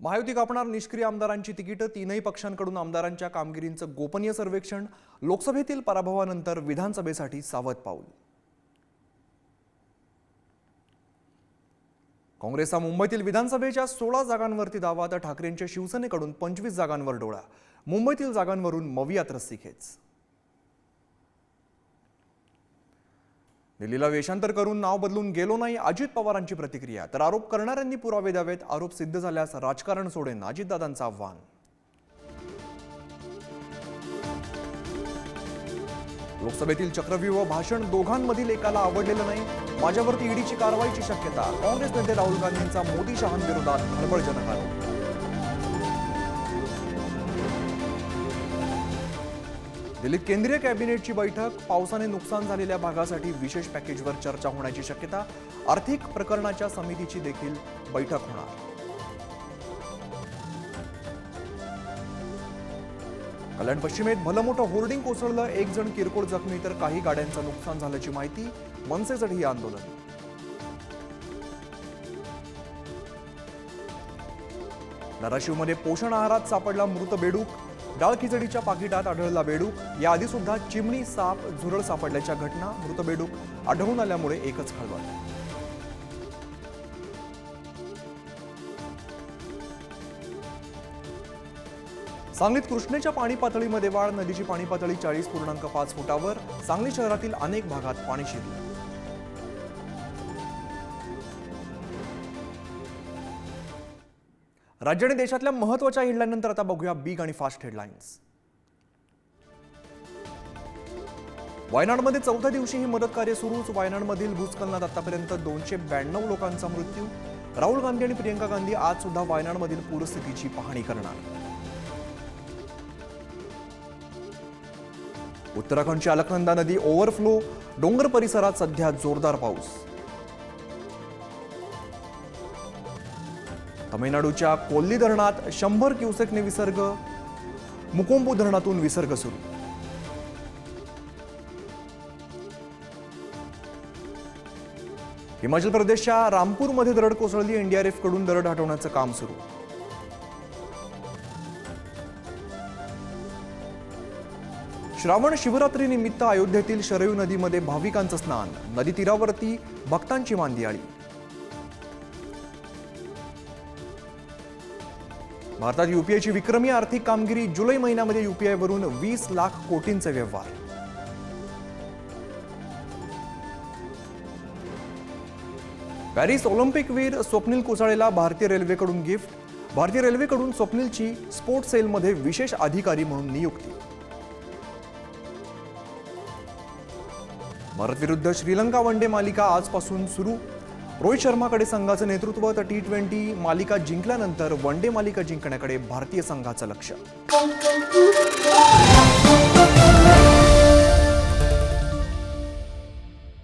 महायुती कापणार निष्क्रिय आमदारांची तिकीटं तीनही पक्षांकडून आमदारांच्या कामगिरींचं गोपनीय सर्वेक्षण लोकसभेतील पराभवानंतर विधानसभेसाठी सावध पाऊल. काँग्रेस हा मुंबईतील विधानसभेच्या सोळा जागांवरती दावा तर ठाकरेंच्या शिवसेनेकडून पंचवीस जागांवर डोळा. मुंबईतील जागांवरून मवियात रस्सी दिल्लीला वेषांतर करून नाव बदलून गेलो नाही अजित पवारांची प्रतिक्रिया तर आरोप करणाऱ्यांनी पुरावे द्यावेत. आरोप सिद्ध झाल्यास राजकारण सोडेन अजितदादांचं आव्हान. लोकसभेतील चक्रव्यूह भाषण दोघांमधील एकाला आवडलेलं नाही. माझ्यावरती ईडीची कारवाईची शक्यता. काँग्रेस नेते राहुल गांधींचा मोदी शहांविरोधात खळबळजनक आरोप दिल्लीत केंद्रीय कॅबिनेटची बैठक पावसाने नुकसान झालेल्या भागासाठी विशेष पॅकेजवर चर्चा होण्याची शक्यता आर्थिक प्रकरणाच्या समितीची देखील बैठक होणार. कल्याण पश्चिमेत भलं मोठं होर्डिंग कोसळलं एक जण किरकोळ जखमी तर काही गाड्यांचं नुकसान झाल्याची माहिती मनसेसाठी हे आंदोलन. धाराशिवमध्ये पोषण आहारात सापडला मृत बेडूक डाळ खिचडीच्या पाकिटात आढळला बेडूक. याआधी सुद्धा चिमणी साप झुरळ सापडल्याच्या घटना मृत बेडूक आढळून आल्यामुळे एकच खळबळ. सांगलीत कृष्णेच्या पाणी पातळीमध्ये वाढ नदीची पाणी पातळी चाळीस पूर्णांक पाच फुटावर. सांगली शहरातील अनेक भागात पाणी शिरलं. राज्य आणि देशातल्या महत्त्वाच्या हेडलाईननंतर आता बघूया बिग आणि फास्ट हेडलाईन्स वायनाडमध्ये चौथ्या दिवशी ही मदत कार्य सुरूच. वायनाडमधील भूस्खलनात आतापर्यंत दोनशे ब्याण्णव लोकांचा मृत्यू. राहुल गांधी आणि प्रियंका गांधी आज सुद्धा वायनाडमधील पूरस्थितीची पाहणी करणार. उत्तराखंडची अलकनंदा नदी ओव्हरफ्लो डोंगर परिसरात सध्या जोरदार पाऊस. तमिळनाडूच्या कोल्ली धरणात शंभर क्युसेकने विसर्ग मुकोंबू धरणातून विसर्ग सुरू. हिमाचल प्रदेशच्या रामपूरमध्ये दरड कोसळली एनडीआरएफकडून दरड हटवण्याचं काम सुरू. श्रावण शिवरात्रीनिमित्त अयोध्येतील शरयू नदीमध्ये भाविकांचं स्नान. नदी तीरावरती भक्तांची मांदियाळी. भारतात युपीआयची विक्रमी आर्थिक कामगिरी जुलै महिन्यामध्ये युपीआय वरून वीस लाख कोटींचे व्यवहार. पॅरिस ऑलिम्पिकवीर स्वप्नील कुसाळेला भारतीय रेल्वेकडून गिफ्ट. भारतीय रेल्वेकडून स्वप्नीलची स्पोर्ट्स सेलमध्ये विशेष अधिकारी म्हणून नियुक्ती. भारत विरुद्ध श्रीलंका वनडे मालिका आजपासून सुरू. रोहित शर्माकडे संघाचं नेतृत्व तर टी ट्वेंटी मालिका जिंकल्यानंतर वन डे मालिका जिंकण्याकडे भारतीय संघाचं लक्ष.